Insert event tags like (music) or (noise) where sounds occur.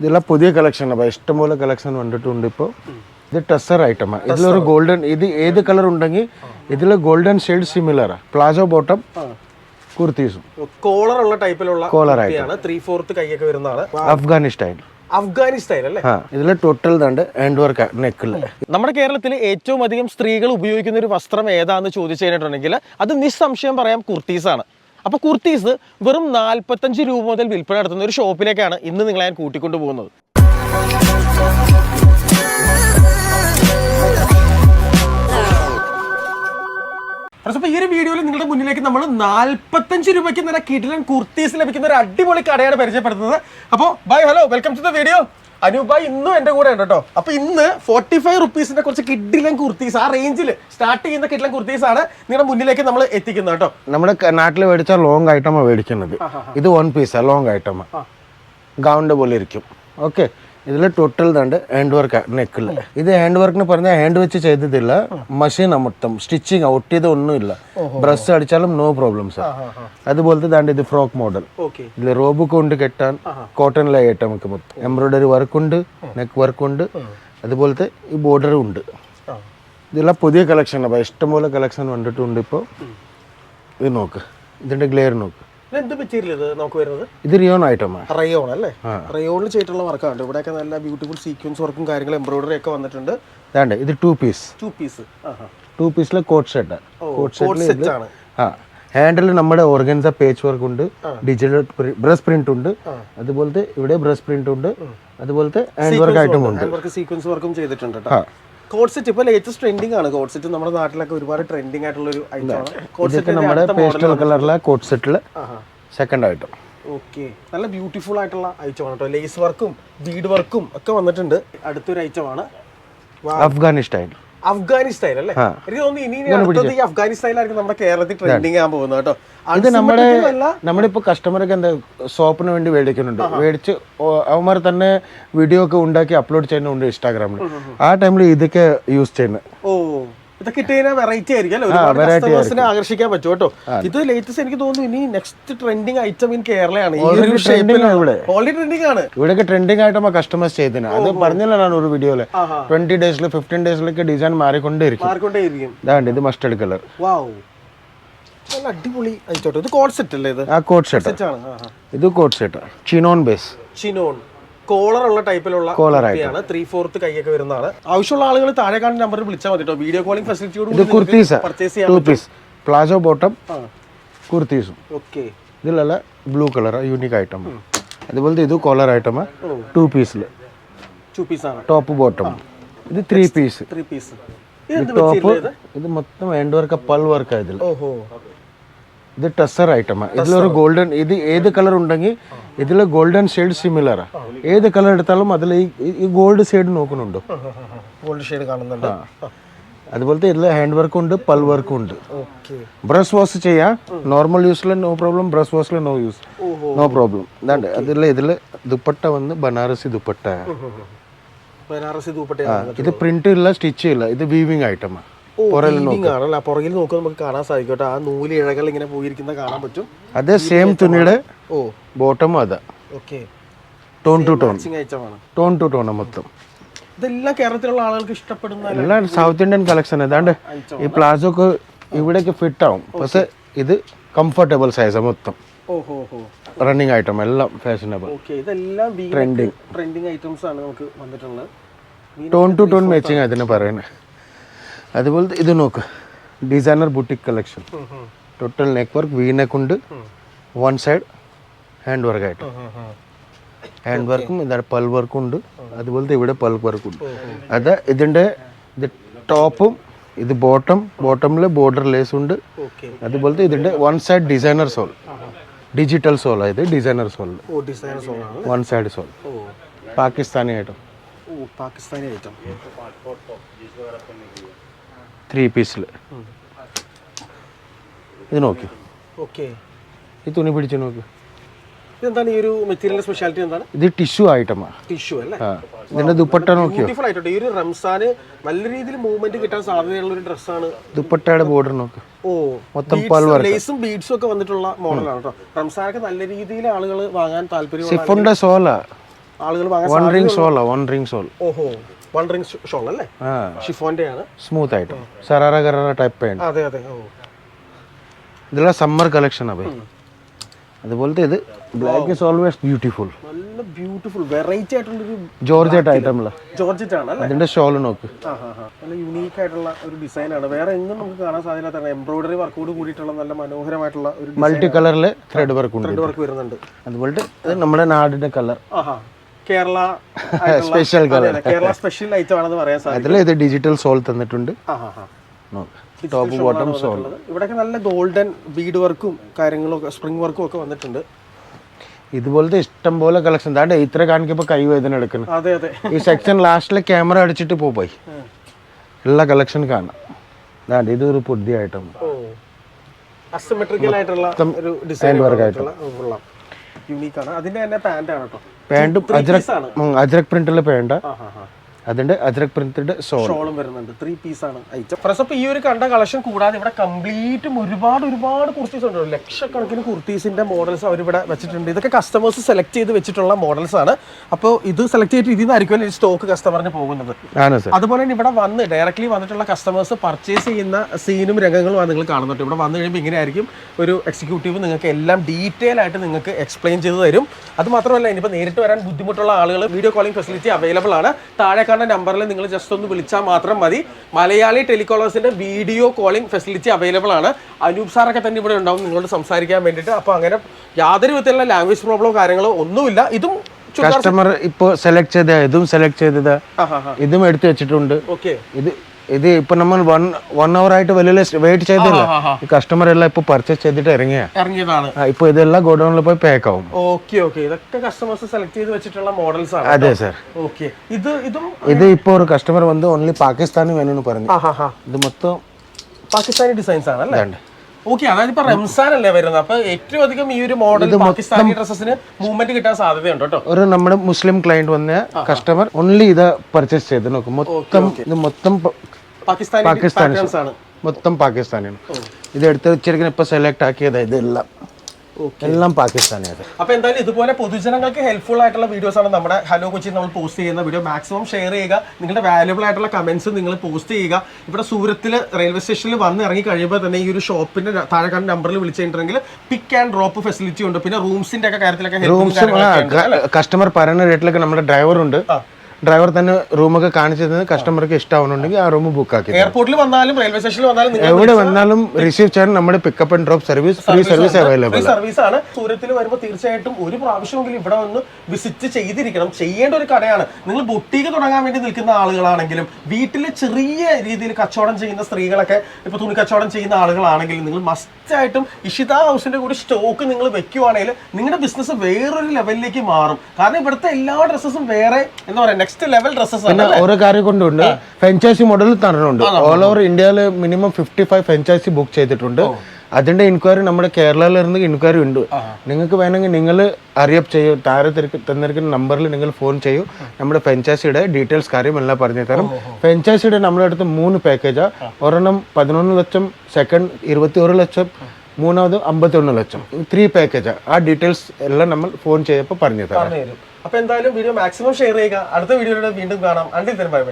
ഇതെല്ലാം പുതിയ കളക്ഷൻ അപ്പൊ ഇഷ്ടംപോലെ കളക്ഷൻ വന്നിട്ടുണ്ട് ഇപ്പോൾ ഇത് ടെസർ ഐറ്റം ഇതിലൊരു ഗോൾഡൻ ഇത് ഏത് കളർ ഉണ്ടെങ്കിൽ ഇതിൽ golden shade similar palazzo bottom കുർത്തീസും collar ഉള്ള ടൈപ്പിലുള്ള കോളർ ആയിട്ടാണ് ത്രീ ഫോർത്ത് കൈയൊക്കെ വരുന്നതാണ് അഫ്ഗാനിസ്ഥാൻ അല്ലേ? ഇതിൽ ടോട്ടൽ ഹാൻഡ് വർക്ക് നെക്കിൽ നമ്മുടെ കേരളത്തിൽ ഏറ്റവും അധികം സ്ത്രീകൾ ഉപയോഗിക്കുന്ന ഒരു വസ്ത്രം ഏതാന്ന് ചോദിച്ചു കഴിഞ്ഞിട്ടുണ്ടെങ്കിൽ അത് നിസ്സംശയം പറയാം കുർത്തീസ് ആണ്. അപ്പോൾ കുർത്തീസ് വെറും നാൽപ്പത്തഞ്ച് രൂപ മുതൽ വിൽപ്പന നടത്തുന്ന ഒരു ഷോപ്പിലേക്കാണ് ഇന്ന് നിങ്ങളെ ഞാൻ കൂട്ടിക്കൊണ്ടു പോകുന്നത് ഈ ഒരു വീഡിയോയിൽ നിങ്ങളുടെ മുന്നിലേക്ക് നമ്മൾ നാൽപ്പത്തഞ്ച് രൂപയ്ക്ക് നല്ല കിടിലൻ കുർത്തീസ് ലഭിക്കുന്ന ഒരു അടിപൊളി കടയാണ് പരിചയപ്പെടുത്തുന്നത്. അപ്പോൾ bye hello welcome to the video അനൂപായ് ഇന്നും എന്റെ കൂടെ ഉണ്ട് കേട്ടോ. അപ്പൊ ഇന്ന് ഫോർട്ടി ഫൈവ് റുപ്പീസിന്റെ കുറച്ച് കിഡിലൻ കുർത്തീസ് ആ റേഞ്ചിൽ സ്റ്റാർട്ട് ചെയ്യുന്ന കിഡിലൻ കുർത്തീസ് ആണ് നിങ്ങളുടെ മുന്നിലേക്ക് നമ്മൾ എത്തിക്കുന്നത് കേട്ടോ. നമ്മുടെ നാട്ടിൽ മേടിച്ച ലോങ് ഐറ്റമാണ് മേടിക്കുന്നത്. ഇത് വൺ പീസാ ലോങ് ഐറ്റം ഗൗണ്ട് പോലെ ഇരിക്കും. ഓക്കെ ഇതിൽ ടോട്ടൽ തണ്ട് ഹാൻഡ് വർക്ക് നെക്കിൽ ഇത് ഹാൻഡ് വർക്കിന് പറഞ്ഞാൽ ഹാൻഡ് വെച്ച് ചെയ്തതില്ല. മഷീൻ മൊത്തം സ്റ്റിച്ചിങ് ഔട്ട് ചെയ്ത ഒന്നും ഇല്ല ബ്രഷ് അടിച്ചാലും നോ പ്രോബ്ലം സാർ അതുപോലത്തെ ദാണ്ട് ഇത് ഫ്രോക്ക് മോഡൽ ഇതിൽ റോബ് കൊണ്ട് കെട്ടാൻ കോട്ടണിലായി കെട്ടാൻ നമുക്ക് മൊത്തം. എംബ്രോയിഡറി വർക്ക് ഉണ്ട് നെക്ക് വർക്ക് ഉണ്ട്. അതുപോലത്തെ ഈ ബോർഡറും ഉണ്ട്. ഇതെല്ലാം പുതിയ കളക്ഷൻ അപ്പോൾ ഇഷ്ടംപോലെ കളക്ഷൻ വന്നിട്ടുണ്ട് ഇപ്പോൾ ഇത് നോക്ക്. ഇതിന്റെ ഗ്ലെയർ നോക്ക്. എന്ത് മെറ്റീരിയൽ ഇത് നമുക്ക് വരുന്നത്? ഇത് റിയോൺ ഐറ്റമാണ് റയോൺ അല്ലേ? റയോണിൽ ചെയ്തിട്ടുള്ള വർക്കാണ് ഇവിടെയൊക്കെ നല്ല ബ്യൂട്ടിഫുൾ സീക്വൻസ് വർക്കും കാര്യങ്ങളും എംബ്രോയിഡറി ഒക്കെ വന്നിട്ടുണ്ട്. ഇതാണ്ട് ഇത് two piece two piece two പീസിലെ coat set coat ആണ്. ആ. ഹാൻഡിൽ നമ്മുടെ ഓർഗൻസ പേച്ച് വർക്ക് ഉണ്ട്. ഡിജിറ്റൽ ബ്രസ് പ്രിന്റ് ഉണ്ട്. അതുപോലത്തെ ഇവിടെ ബ്രസ് പ്രിന്റ് ഉണ്ട്. അതുപോലത്തെ ഹാൻഡ് വർക്ക് ഐറ്റം ഉണ്ട്. സീക്വൻസ് വർക്കും ചെയ്തിട്ടുണ്ട് കോഡ് സെറ്റ് ഇപ്പോൾ ലേറ്റസ്റ്റ് ട്രെൻഡിങ് ആണ്. കോഡ് സെറ്റ് നമ്മുടെ നാട്ടിലൊക്കെ ഒരുപാട് ട്രെൻഡിങ് ആയിട്ടുള്ള ഒരു ഐറ്റമാണ് കോഡ് നമ്മുടെ പേസ്റ്റൽ കളറിലെ സെറ്റിൽ സെക്കൻഡ് ആയിട്ട് ഓക്കെ നല്ല ബ്യൂട്ടിഫുൾ ആയിട്ടുള്ള ഐറ്റമാണ് കേട്ടോ. ലേസ് വർക്കും ബീഡ് വർക്കും ഒക്കെ വന്നിട്ടുണ്ട്. അടുത്തൊരു ഐറ്റമാണ് അഫ്ഗാനി സ്റ്റൈൽ അഫ്ഗാനി സ്റ്റൈൽ അല്ലേ എനിക്ക് തോന്നുന്നു ഇനി അടുത്തത് ഈ അഫ്ഗാനി നമ്മുടെ കേരളത്തിൽ ട്രെൻഡിങ് ആകാൻ പോകുന്നത് കേട്ടോ. ഇത് നമ്മുടെ നമ്മളിപ്പോ നമ്മളിപ്പോൾ കസ്റ്റമർക്ക് എന്താ സോപ്പിന് വേണ്ടി മേടിക്കുന്നുണ്ട്. മേടിച്ച് അവന്മാർ തന്നെ വീഡിയോ ഒക്കെ ഉണ്ടാക്കി അപ്ലോഡ് ചെയ്യുന്നുണ്ട് ഇൻസ്റ്റാഗ്രാമിൽ ആ ടൈമിൽ ഇതൊക്കെ യൂസ് ചെയ്യുന്നത് ഓ. ഇതൊക്കെ ഇട്ട് കഴിഞ്ഞാൽ വെറൈറ്റി ആയിരിക്കും ഒരുപാട് കസ്റ്റമേഴ്സിനെ ആകർഷിക്കാൻ പറ്റും കേട്ടോ. ഇത് ലേറ്റസ്റ്റ് എനിക്ക് തോന്നുന്നു ഇനി നെക്സ്റ്റ് ട്രെൻഡിങ് ഐറ്റം ഇൻ കേരളയാണ്. ഈ ഒരു Already ആണ് ഇവിടെ. ഓൾറെഡി ട്രെൻഡിങ് ആണ്. ഇവിടെയൊക്കെ ട്രെൻഡിങ് ആയിട്ട് കസ്റ്റമേഴ്സ് ചെയ്തതിന് അത് പറഞ്ഞില്ല ഞാൻ ഒരു വീഡിയോയിൽ ആഹാ. ട്വന്റി ഡേയ്സിൽ ഫിഫ്റ്റീൻ ഡേയ്സിലൊക്കെ ഡിസൈൻ മാറിക്കൊണ്ടേയിരിക്കും. ഇതാണ്ട് ഇത് മസ്റ്റർഡ് കളർ നല്ല അടിപൊളി ഇത് കോൺസെപ്റ്റ് അല്ലേ ഇത്? ആ കോട്ട് സെറ്റ് സെറ്റ് ആണ്. ഇത് coat set chinon base chinon collar ഉള്ള ടൈപ്പിലുള്ള കുർത്തിയാണ് ത്രീ ഫോർത്ത് കൈയൊക്കെ വരുന്നതാണ്. ആവശ്യമുള്ള ആളുകൾ താഴെ കാണുന്ന നമ്പറിൽ വിളിച്ചാൽ മതി വീഡിയോ കോളിംഗ് ഫെസിലിറ്റിയോട് കുർത്തീസ് പർച്ചേസ് ചെയ്യാൻ പീസ് പ്ലാസോ ബോട്ടം കുർത്തീസും. ഓക്കെ ഇതിലല്ല ബ്ലൂ കളർ യൂണിക് ഐറ്റം അതുപോലത്തെ ഇത് കോളർ ഐറ്റം ടു പീസിൽ ടു ടോപ്പ് ബോട്ടം ഇത് ത്രീ പീസ് ത്രീ പീസ് ഇത് ടോപ്പ് ഇത്? മൊത്തം എൻഡ് വർക്ക് പൾ വർക്കാണ് ഇതിൽ ഓഹോ. ഇത് ടെസർ ഐറ്റം ഇതിലൊരു ഗോൾഡൻ ഇത് ഏത് കളർ ഉണ്ടെങ്കിൽ ഇതിൽ ഗോൾഡൻ ഷെയ്ഡ് സിമിലർ ഏത് കളർ എടുത്താലും അതിൽ ഈ- ഗോൾഡ് ഷെയ്ഡ് നോക്കുന്നുണ്ടോ. ഗോൾഡ് ഷെയ്ഡ് കാണുന്നുണ്ട്. അതുപോലത്തെ ഇതിൽ ഹാൻഡ് വർക്കും ഉണ്ട് പൽ വർക്കും ഉണ്ട്. ബ്രഷ് വാഷ് ചെയ്യാം. നോർമൽ യൂസിൽ നോ പ്രോബ്ലം ബ്രഷ് വാഷിൽ നോ യൂസ് നോ പ്രോബ്ലം ഇതാണ്ട് അതിൽ ഇതിൽ ദുപ്പട്ട വന്ന് ബനാറസി ദുപ്പട്ട. ബനാറസി ദുപ്പട്ട ഇത് പ്രിന്റ് ഇല്ല സ്റ്റിച്ച് ഇല്ല. ഇത് വീവിങ് ഐറ്റമാണ് ആണല്ലേ? പുറകിൽ നോക്കുമ്പോൾ നമുക്ക് കാണാൻ സാധിക്കും കേട്ടോ ആ നൂൽ ഇഴകൾ ഇങ്ങനെ പോയിരിക്കുന്ന കാണാൻ പറ്റും. അതേ സെയിം തുണിയുടെ ഓ. ബോട്ടം അതാ. Okay tone two tone tone two tone മൊത്തം. ഇതെല്ലാം കേരളത്തിലുള്ള ആളുകൾക്ക് ഇഷ്ടപ്പെടുന്ന എല്ലാം സൗത്ത് ഇന്ത്യൻ കളക്ഷൻ ഏതാണ്ട് ഈ പ്ലാസോ ഒക്കെ ഇവിടേക്ക് ഫിറ്റ് ആവും. പക്ഷെ ഇത് കംഫർട്ടബിൾ സൈസ് മൊത്തം. റണ്ണിങ് ഐറ്റം എല്ലാം ഫാഷനബിൾ ഇതെല്ലാം ട്രെൻഡിങ് ട്രെൻഡിങ് ഐറ്റംസ് ആണ് നമുക്ക് വന്നിട്ടുള്ളത്. ടോൺ ടു ടോൺ മാച്ചിങ് അതിന് പറയുന്നത്. അതുപോലത്തെ ഇത് നോക്ക്. Designer boutique collection total neck work V neck ഉണ്ട് വൺ സൈഡ് ഹാൻഡ് വർക്ക് ആയിട്ട് ഹാൻഡ് വർക്കും ഇതാണ് പൽ വർക്കും ഉണ്ട്. അതുപോലത്തെ ഇവിടെ പൽ വർക്കും ഉണ്ട്. അത് ഇതിന്റെ ഇത് ടോപ്പും ഇത് ബോട്ടം ബോട്ടമിൽ ബോർഡർ ലേസ് ഉണ്ട്. ഓക്കെ അതുപോലത്തെ ഇതിന്റെ one side designer shawl digital shawl ഇത് designer shawl one side shawl ഓ. പാകിസ്ഥാനി ഐറ്റം ഓ പാകിസ്ഥാനി ഐറ്റം ത്രീ പീസിൽ ഇത് നോക്കി. ഓക്കെ. ഈ തുണി പിടിച്ച് നോക്കി. ഇതെന്താണ് ഈ ഒരു മെറ്റീരിയലിന്റെ സ്പെഷ്യാലിറ്റി എന്താണ്? ഇത് ടിഷ്യൂ ഐറ്റമാണ് ടിഷ്യൂ അല്ലേ? ഇതിന്റെ ദുപ്പട്ട നോക്കിയോ? ബ്യൂട്ടിഫുൾ ആയിട്ടുണ്ട്. ഈ ഒരു റംസാന് നല്ല രീതിയിൽ മൂവ്മെന്റ് കിട്ടാൻ സാധ്യതയുള്ള ഒരു ഡ്രസ്സാണ് ദുപ്പട്ടയുടെ ബോർഡർ നോക്ക്. ഓ മൊത്തം. ലേസും ബീഡ്സും ഒക്കെ. വന്നിട്ടുള്ള മോഡലാണ് കേട്ടോ റംസാനൊക്കെ നല്ല രീതിയിൽ ആളുകൾ വാങ്ങാൻ താല്പര്യം സിഫോണിന്റെ സോല. ആളുകൾ വാങ്ങാൻ വൺ റിംഗ് സോളാ വൺ റിംഗ് സോൾ ഓഹോ. റിംഗ് ഷോൾ അല്ലേ? ഷിഫോന്റെ ആണ് സ്മൂത്ത് ആയിട്ട്. സറാറ കറാറ ടൈപ്പ് ആണ്. അതെ അതെ. ഓ. ഇതെല്ലാം സമ്മർ കളക്ഷൻ ആണ് അതുപോലത്തെ ഇത് ബ്ലാക്ക് ഇസ് ഓൾവേസ് ബ്യൂട്ടിഫുൾ നല്ല ബ്യൂട്ടിഫുൾ വെറൈറ്റി ആയിട്ടുള്ളൊരു ജോർജറ്റ് ഐറ്റമില്ല ജോർജറ്റ് ആണ് അല്ലേ? അതിന്റെ ഷോൾ നോക്ക്. നല്ല യൂണീക്ക് ആയിട്ടുള്ള ഒരു ഡിസൈൻ ആണ്. വേറെ എങ്ങും നമുക്ക് കാണാൻ സാധ്യത എംബ്രോയിഡറി വർക്കോട് കൂടിയിട്ടുള്ള നല്ല മനോഹരമായിട്ടുള്ള ഒരു മൾട്ടി കളറിൽ ത്രെഡ് വർക്ക് ഉണ്ട് വർക്ക് വരുന്നുണ്ട്. അതുപോലെ ഇത് നമ്മുടെ നാടിന്റെ കളർ ആഹാ. Kerala (laughs) special colour Kerala special item ആണെന്ന് പറയാൻ സാധിക്കും. ഇത് ഡിജിറ്റൽ സോൾ തന്നിട്ടുണ്ട്. ടോപ്പ് ബോട്ടം സോൾ ഇവിടെയൊക്കെ നല്ല ഗോൾഡൻ ബീഡ് വർക്കും കാര്യങ്ങളും ഒക്കെ സ്പ്രിംഗ് വർക്കും ഒക്കെ വന്നിട്ടുണ്ട്. ഇതുപോലത്തെ ഇഷ്ടം പോലെ കളക്ഷൻ താണ്ടേ ഇത്ര കാണിക്കുമ്പോൾ കൈവേദന എടുക്കുന്നു അതെ അതെ. ഈ സെക്ഷൻ ലാസ്റ്റിലെ ക്യാമറ അടിച്ചിട്ട് പോയി. ഉള്ള കളക്ഷൻ കാണാം. ദാണ്ട് ഇതൊരു പുതിയ ഐറ്റം അസിമെട്രിക്കൽ ആയിട്ടുള്ള ഒരു ഡിസൈൻ കൊള്ളാം യുണീക്ക് ആണ്. അതിന്റെ തന്നെ പാന്റ് ആണ് കേട്ടോ പാന്റും അജ്രക് അജ്രക് പ്രിന്റുള്ള പാന്റാ അതിന്റെ അജ്രക് പ്രിന്റഡ് ഷോളും വരുന്നുണ്ട്. ത്രീ പീസ് ആണ് ഐറ്റം ഫ്രണ്ട്സ് അപ്പൊ ഈ ഒരു കണ്ട കളക്ഷൻ കൂടാതെ ഇവിടെ കംപ്ലീറ്റും ഒരുപാട് ഒരുപാട് കുർത്തീസ് ഉണ്ട്. ലക്ഷക്കണക്കിന് കുർത്തീസിന്റെ മോഡൽസ് അവർ ഇവിടെ വെച്ചിട്ടുണ്ട്. ഇതൊക്കെ കസ്റ്റമേഴ്സ് സെലക്ട് ചെയ്ത് വെച്ചിട്ടുള്ള മോഡൽസ് ആണ്. അപ്പോൾ ഇത് സെലക്ട് ചെയ്തിട്ട് ഇതിൽ നിന്നായിരിക്കും ഈ സ്റ്റോക്ക് കസ്റ്റമറിന് പോകുന്നത്. ആണ് അതുപോലെ തന്നെ ഇവിടെ വന്ന് ഡയറക്ട്ലി വന്നിട്ടുള്ള കസ്റ്റമേഴ്സ് പർച്ചേസ് ചെയ്യുന്ന സീനും രംഗങ്ങളും നിങ്ങൾ കാണുന്നുണ്ട് ഇവിടെ വന്നു കഴിയുമ്പോൾ ഇങ്ങനെയായിരിക്കും ഒരു എക്സിക്യൂട്ടീവ് നിങ്ങൾക്ക് എല്ലാം ഡീറ്റെയിൽ ആയിട്ട് നിങ്ങൾക്ക് എക്സ്പ്ലെയിൻ ചെയ്ത് തരും. അത് മാത്രമല്ല ഇനിയിപ്പോൾ നേരിട്ട് വരാൻ ബുദ്ധിമുട്ടുള്ള ആളുകൾ വീഡിയോ കോളിംഗ് ഫെസിലിറ്റി അവൈലബിൾ ആണ്. താഴെ കാണുന്ന നമ്പറിൽ നിങ്ങൾ ജസ്റ്റ് ഒന്ന് വിളിച്ചാൽ മാത്രം മതി. മലയാളി ടെലികോളേഴ്സിന്റെ വീഡിയോ കോളിംഗ് ഫെസിലിറ്റി അവൈലബിൾ ആണ്. അനൂപ് സാറൊക്കെ തന്നെ ഇവിടെ ഉണ്ടാവും നിങ്ങളോട് സംസാരിക്കാൻ വേണ്ടിയിട്ട്. അപ്പോൾ അങ്ങനെ യാതൊരു വിധത്തിലുള്ള ലാംഗ്വേജ് പ്രോബ്ലമോ കാര്യങ്ങളോ ഒന്നുമില്ല. ഇതും കസ്റ്റമർ ഇപ്പോ സെലക്ട് ചെയ്ത ഇതും സെലക്ട് ചെയ്തത്. ഇതും എടുത്തു വെച്ചിട്ടുണ്ട്. ഓക്കെ ഇത് ഇത് ഇപ്പൊ നമ്മൾ വൺ വൺ അവർ ആയിട്ട് വലിയ വെയിറ്റ് ചെയ്തില്ല. കസ്റ്റമർ എല്ലാം ഇപ്പൊ പർച്ചേസ് ചെയ്തിട്ട് ഇറങ്ങിയ. ഇറങ്ങിയതാണ്. ഇപ്പൊ ഇതെല്ലാം ഗോഡൌണിൽ പോയി പാക്ക് ആവും. ഓക്കെ ഓക്കെ ഇതൊക്കെ കസ്റ്റമേഴ്സ് സെലക്ട് ചെയ്ത് വെച്ചിട്ടുള്ള മോഡൽസ് ആണ് അതെ സർ ഓക്കെ ഇത് ഇതും ഇത് ഇപ്പൊ ഒരു കസ്റ്റമർ വന്ന് ഓൺലി പാകിസ്ഥാനി വേണമെന്ന് പറഞ്ഞു. ഇത് മൊത്തം പാകിസ്ഥാനി ഡിസൈൻസ് ആണ് അല്ലേ. ഓക്കെ അതായത് ഇപ്പൊ റംസാൻ അല്ലേ വരുന്നത്? അപ്പൊ ഏറ്റവും അധികം ഈ ഒരു മോഡൽ പാകിസ്ഥാനി ഡ്രസ്സസിന് മൂവ്മെന്റ് കിട്ടാൻ സാധ്യതയുണ്ട് കേട്ടോ. ഒരു നമ്മുടെ മുസ്ലിം ക്ലയന്റ് വന്ന കസ്റ്റമർ ഓൺലി ഇത് പർച്ചേസ് ചെയ്ത് നോക്കും. മൊത്തം ഇത് മൊത്തം പാകിസ്ഥാനി ആണ്. മൊത്തം പാകിസ്ഥാനിയാണ്. ഇത് എടുത്ത് വെച്ചിരിക്കുന്ന ഇപ്പൊ സെലക്ട് ആക്കിയത് ഇതെല്ലാം എല്ലാം. പാകിസ്ഥാനിയാണ് അപ്പൊ എന്തായാലും ഇതുപോലെ പൊതുജനങ്ങൾക്ക് ഹെൽപ്ഫുൾ ആയിട്ടുള്ള വീഡിയോസ് ആണ് നമ്മുടെ ഹലോ കൊച്ചി നമ്മൾ പോസ്റ്റ് ചെയ്യുന്ന വീഡിയോ മാക്സിമം ഷെയർ ചെയ്യുക. നിങ്ങളുടെ വാല്യുബിൾ ആയിട്ടുള്ള കമന്റ്സ് നിങ്ങൾ പോസ്റ്റ് ചെയ്യുക. ഇവിടെ സൂരത്തിൽ റെയിൽവേ സ്റ്റേഷനിൽ വന്ന് ഇറങ്ങി കഴിയുമ്പോൾ തന്നെ ഈ ഒരു ഷോപ്പിന്റെ താഴെ കാണുന്ന നമ്പറിൽ വിളിച്ചിട്ടുണ്ടെങ്കിൽ പിക്ക് ആൻഡ് ഡ്രോപ്പ് ഫെസിലിറ്റി ഉണ്ട്. പിന്നെ റൂംസിന്റെ ഒക്കെ കാര്യത്തിലൊക്കെ റൂംസും. കസ്റ്റമർ പറയുന്ന റേറ്റിലൊക്കെ നമ്മുടെ ഡ്രൈവർ ഉണ്ട്. ഡ്രൈവർ തന്നെ റൂമൊക്കെ കാണിച്ചു തന്നത് കസ്റ്റമർക്ക് ഇഷ്ടമാവുന്നുണ്ടെങ്കിൽ ആ റൂം ബുക്ക് ആക്കി എയർപോർട്ടിൽ വന്നാലും റെയിൽവേ സ്റ്റേഷനിൽ വന്നാലും എവിടെ വന്നാലും റിസീവ് ചെയ്യാൻ നമ്മുടെ pickup and drop service free service available service ആണ്. സൂര്യത്തിൽ വരുമ്പോൾ തീർച്ചയായിട്ടും ഒരു പ്രാവശ്യമെങ്കിലും ഇവിടെ വന്ന് വിസിറ്റ് ചെയ്തിരിക്കണം. ചെയ്യേണ്ട ഒരു കടയാണ്. നിങ്ങൾ ബൊട്ടീക്ക് തുടങ്ങാൻ വേണ്ടി നിൽക്കുന്ന ആളുകളാണെങ്കിലും വീട്ടിൽ ചെറിയ രീതിയിൽ കച്ചവടം ചെയ്യുന്ന സ്ത്രീകളൊക്കെ ഇപ്പൊ തുണി കച്ചവടം ചെയ്യുന്ന ആളുകളാണെങ്കിലും നിങ്ങൾ മസ്റ്റ് ആയിട്ടും ഇഷിത ഹൗസിന്റെ കൂടി സ്റ്റോക്ക് നിങ്ങൾ വെക്കുവാണെങ്കിൽ നിങ്ങളുടെ ബിസിനസ് വേറൊരു ലെവലിലേക്ക് മാറും. കാരണം ഇവിടുത്തെ എല്ലാ ഡ്രസ്സസും വേറെ എന്താ പറയാ നെക്സ്റ്റ് ലെവൽ ഡ്രസ്സസ് ആണ് പിന്നെ ഓരോ കാര്യം കൊണ്ടുണ്ട്. ഫ്രാഞ്ചൈസി മോഡൽ തരുന്നുണ്ട് ഓൾ ഓവർ ഇന്ത്യയിൽ minimum fifty five franchise book ചെയ്തിട്ടുണ്ട്. അതിന്റെ ഇൻക്വയറി നമ്മുടെ കേരളയിലിരുന്ന് ഇൻക്വയറി ഉണ്ട്. നിങ്ങൾക്ക് വേണമെങ്കിൽ നിങ്ങൾ അറിയപ്പ് ചെയ്യൂ. താരെ തന്നിരിക്കുന്ന നമ്പറിൽ നിങ്ങൾ ഫോൺ ചെയ്യൂ. നമ്മുടെ ഫ്രാഞ്ചൈസിയുടെ ഡീറ്റെയിൽസ് കാര്യം എല്ലാം പറഞ്ഞു തരും. ഫ്രാഞ്ചൈസിയുടെ നമ്മുടെ അടുത്ത് മൂന്ന് പാക്കേജാണ് ഒരെണ്ണം പതിനൊന്ന് ലക്ഷം സെക്കൻഡ് ഇരുപത്തി ഒരു ലക്ഷം മൂന്നാമത് അമ്പത്തി ഒന്ന് ലക്ഷം ത്രീ പാക്കേജാണ് ആ. ഡീറ്റെയിൽസ് എല്ലാം നമ്മൾ ഫോൺ ചെയ്യപ്പോൾ പറഞ്ഞു തരും. അപ്പൊ എന്തായാലും വീഡിയോ മാക്സിമം ഷെയർ ചെയ്യുക. അടുത്ത വീഡിയോയിലൂടെ വീണ്ടും കാണാം. അണ്ടിൽ തരും ബൈ ബൈ